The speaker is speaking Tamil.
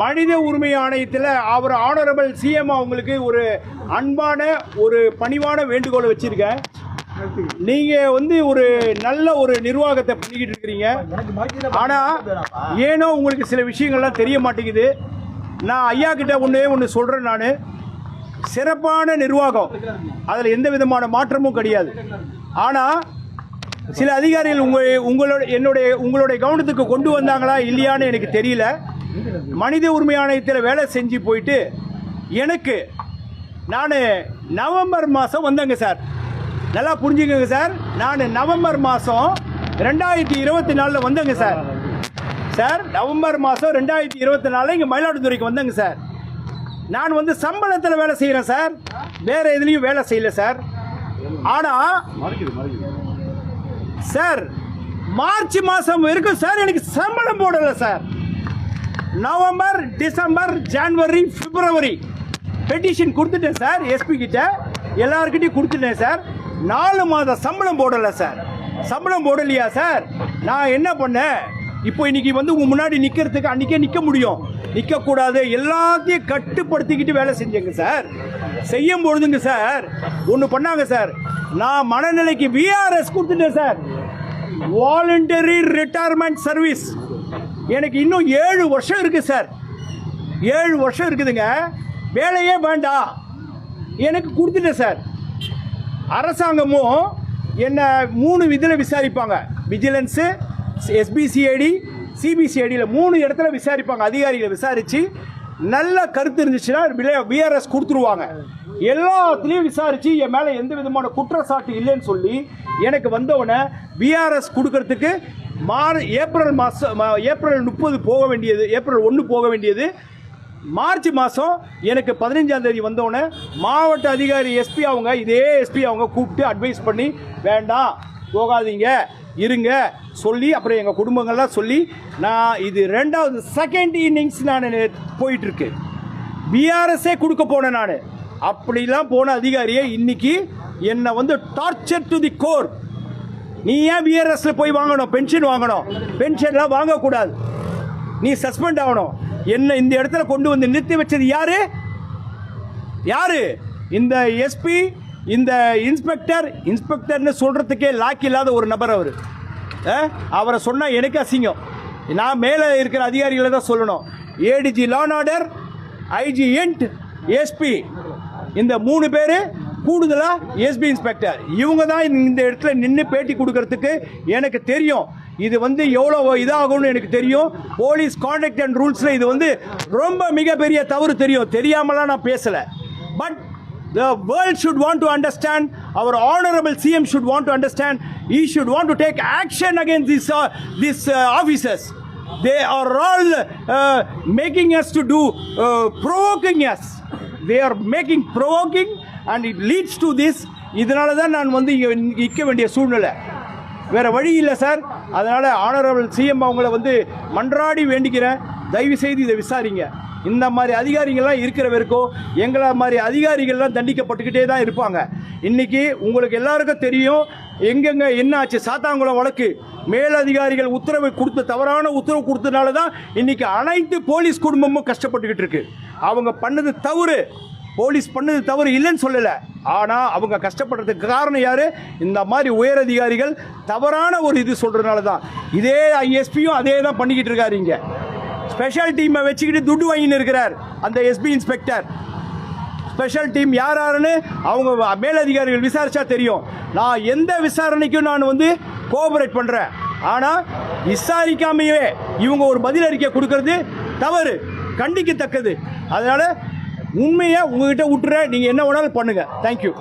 மனித உரிமை ஆணையத்தில் அவர் ஆனரபிள் சிஎம் அவங்களுக்கு ஒரு அன்பான ஒரு பணிவான வேண்டுகோளை வச்சுருக்கேன் நீங்கள் வந்து ஒரு நல்ல ஒரு நிர்வாகத்தை பண்ணிக்கிட்டு இருக்கிறீங்க. ஆனால் ஏனோ உங்களுக்கு சில விஷயங்கள்லாம் தெரிய மாட்டேங்குது. நான் ஐயா கிட்ட ஒன்றே ஒன்று சொல்கிறேன் நான். சிறப்பான நிர்வாகம். அதில் எந்த விதமான மாற்றமும் கிடையாது. ஆனால் சில அதிகாரிகள் உங்கள் உங்களோட என்னுடைய உங்களுடைய கவனத்துக்கு கொண்டு வந்தாங்களா இல்லையான்னு எனக்கு தெரியல. மனித உரிமை ஆணையத்தில் வேலை செஞ்சு போயிட்டு எனக்கு நான் நவம்பர் மாதம் வந்தேங்க சார். நல்லா புரிஞ்சுக்கோங்க சார். நான் நவம்பர் மாதம் ரெண்டாயிரத்தி இருபத்தி நாலில் வந்தேங்க சார். சார் நவம்பர் மாதம் ரெண்டாயிரத்தி இருபத்தி நாலில் இங்கே மயிலாடுதுறைக்கு வந்தேங்க சார். நான் வந்து சம்பளத்தில் வேலை செய்கிறேன் சார். வேறு எதுலேயும் வேலை செய்யல சார். ஆனால் சார் மார்ச் மாதம் இருக்கும் சார் எனக்கு சம்பளம் போடலை sir. November December January February. Petition கொடுத்துட்டேன் சார் எஸ்பி கிட்ட. எல்லாருக்கிட்டையும் கொடுத்துட்டேன் சார். நாலு மாதம் சம்பளம் போடலை சார். சம்பளம் போடலையா சார்? நான் என்ன பண்ணேன்? இப்போ இன்னைக்கு வந்து உங்க முன்னாடி நிற்கிறதுக்கு அன்றைக்கே நிற்க முடியும். நிற்கக்கூடாது எல்லாத்தையும் கட்டுப்படுத்திக்கிட்டு வேலை செஞ்சேங்க சார். செய்யும் பொழுதுங்க சார் ஒன்று பண்ணாங்க சார். நான் மனநிலைக்கு விஆர்எஸ் கொடுத்துட்டேன் சார். வாலண்டரி ரிட்டையர்மெண்ட் சர்வீஸ் எனக்கு இன்னும் ஏழு வருஷம் இருக்குது சார். ஏழு வருஷம் இருக்குதுங்க. வேலையே வேண்டாம். எனக்கு கொடுத்துட்டேன் சார். அரசாங்கமும் என்னை மூணு விதியில் விசாரிப்பாங்க. விஜிலன்ஸு எஸ்பிசிஐடி சிபிசிஐடியில் மூணு இடத்துல விசாரிப்பாங்க. அதிகாரிகளை விசாரித்து நல்ல கருத்து இருந்துச்சுன்னா பிஆர்எஸ் கொடுத்துருவாங்க. எல்லாத்துலேயும் விசாரித்து என் மேலே எந்த விதமான குற்றச்சாட்டு இல்லைன்னு சொல்லி எனக்கு வந்தவொடனே பிஆர்எஸ் கொடுக்கறதுக்கு மார் ஏப்ரல் மாதம் ஏப்ரல் முப்பது போக வேண்டியது ஏப்ரல் ஒன்று போக வேண்டியது. மார்ச் மாதம் எனக்கு பதினஞ்சாம் தேதி வந்தோடனே மாவட்ட அதிகாரி எஸ்பி அவங்க இதே எஸ்பி அவங்க கூப்பிட்டு அட்வைஸ் பண்ணி வேண்டாம் போகாதீங்க இருங்க சொல்லி அப்புறம் எங்கள் குடும்பங்கள்லாம் சொல்லி நான் இது ரெண்டாவது செகண்ட் இன்னிங்ஸ் நான் போயிட்டுருக்கு. பிஆர்எஸ்ஸே கொடுக்க போனேன் நான். அப்படிலாம் போன அதிகாரியை இன்னைக்கு என்னை வந்து டார்ச்சர் டு தி கோர் நீ ஏன் பிஆர்எஸ்ல போய் வாங்கணும்? பென்ஷன் வாங்கணும். பென்ஷன்லாம் வாங்கக்கூடாது. நீ சஸ்பெண்ட் ஆகணும். என்ன இந்த இடத்துல கொண்டு வந்து நிறுத்தி வச்சது யாரு? யாரு? இந்த எஸ்பி இந்த இன்ஸ்பெக்டர் இன்ஸ்பெக்டர்னு சொல்றதுக்கே லாக் இல்லாத ஒரு நபர் அவர். அவரை சொன்னால் எனக்கு அசிங்கம். நான் மேலே இருக்கிற அதிகாரிகளை தான் சொல்லணும். ADG law and order IG and SP இந்த மூணு பேர் கூடுதலா எஸ்பி இன்ஸ்பெக்டர் இவங்க தான் இந்த இடத்துல நின்று பேட்டி கொடுக்கறதுக்கு எனக்கு தெரியும் இது வந்து எவ்வளோ இதாகும்னு எனக்கு தெரியும் போலீஸ் கான்டக்ட் அண்ட் ரூல்ஸில் இது வந்து ரொம்ப மிகப்பெரிய தவறு தெரியும் தெரியாமலாம் நான் பேசலை but the world should want to understand our honorable cm should want to understand he should want to take action against these uh, these uh, officers they are all uh, making us to do uh, provoking us they are making provoking and it leads to this இதனால தான் நான் வந்து இங்கே நிற்க வேண்டிய சூழ்நிலை. வேற வழி இல்லை சார் அதனால் ஆனரபிள் சிஎம் அவங்கள வந்து மன்றாடி வேண்டிக்கிறேன். தயவு செய்து இதை விசாரிங்க. இந்த மாதிரி அதிகாரிகள்லாம் இருக்கிற வரைக்கும் எங்களை மாதிரி அதிகாரிகள்லாம் தண்டிக்கப்பட்டுக்கிட்டே தான் இருப்பாங்க. இன்றைக்கி உங்களுக்கு எல்லாருக்கும் தெரியும் எங்கெங்கே என்ன ஆச்சு? சாத்தாங்குளம் வழக்கு. மேலதிகாரிகள் உத்தரவு கொடுத்த தவறான உத்தரவு கொடுத்தனால தான் இன்றைக்கி அனைத்து போலீஸ் குடும்பமும் கஷ்டப்பட்டுக்கிட்டு இருக்கு. அவங்க பண்ணது தவறு. போலீஸ் பண்ணது தவறு இல்லைன்னு சொல்லலை. ஆனால் அவங்க கஷ்டப்படுறதுக்கு காரணம் யார்? இந்த மாதிரி உயரதிகாரிகள் தவறான ஒரு இது சொல்கிறதுனால தான் இதே ஐஎஸ்பியும் அதே தான் பண்ணிக்கிட்டு இருக்காரு இங்கே. ஸ்பெஷல் டீமை வச்சுக்கிட்டு துட்டு வாங்கின்னு இருக்கிறார் அந்த எஸ்பி இன்ஸ்பெக்டர் ஸ்பெஷல் டீம் யார் யாருன்னு அவங்க மேலதிகாரிகள் விசாரிச்சா தெரியும். நான் எந்த விசாரணைக்கும் நான் வந்து கோஆபரேட் பண்ணுறேன் ஆனால் விசாரிக்காமையே இவங்க ஒரு பதில் அறிக்கை கொடுக்கறது தவறு கண்டிக்கத்தக்கது. அதனால் உண்மையாக உங்ககிட்ட விட்டுறேன். நீங்கள் என்ன வேணாலும் பண்ணுங்கள் தேங்க்யூ